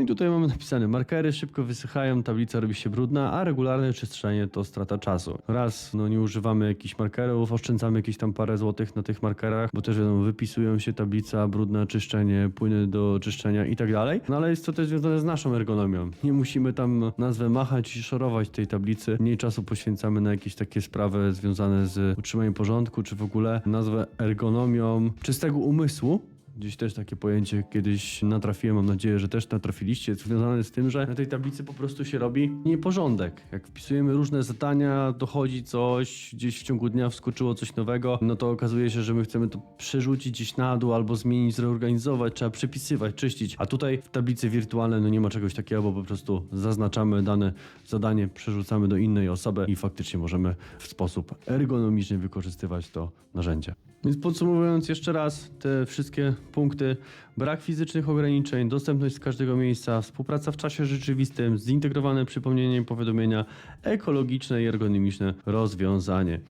No i tutaj mamy napisane, markery szybko wysychają, tablica robi się brudna, a regularne czyszczenie to strata czasu. Raz, no nie używamy jakichś markerów, oszczędzamy jakieś tam parę złotych na tych markerach, bo też wiadomo, wypisują się tablica, brudne czyszczenie, płyny do czyszczenia i tak dalej. No ale jest to też związane z naszą ergonomią. Nie musimy tam nazwę machać i szorować tej tablicy. Mniej czasu poświęcamy na jakieś takie sprawy związane z utrzymaniem porządku, czy w ogóle nazwę ergonomią czystego umysłu. Gdzieś też takie pojęcie kiedyś natrafiłem, mam nadzieję, że też natrafiliście, związane z tym, że na tej tablicy po prostu się robi nieporządek. Jak wpisujemy różne zadania, dochodzi coś, gdzieś w ciągu dnia wskoczyło coś nowego, no to okazuje się, że my chcemy to przerzucić gdzieś na dół albo zmienić, zreorganizować, trzeba przepisywać, czyścić. A tutaj w tablicy wirtualnej no nie ma czegoś takiego, bo po prostu zaznaczamy dane zadanie, przerzucamy do innej osoby i faktycznie możemy w sposób ergonomiczny wykorzystywać to narzędzie. Więc podsumowując jeszcze raz te wszystkie punkty, brak fizycznych ograniczeń, dostępność z każdego miejsca, współpraca w czasie rzeczywistym, zintegrowane przypomnienie i powiadomienia, ekologiczne i ergonomiczne rozwiązanie.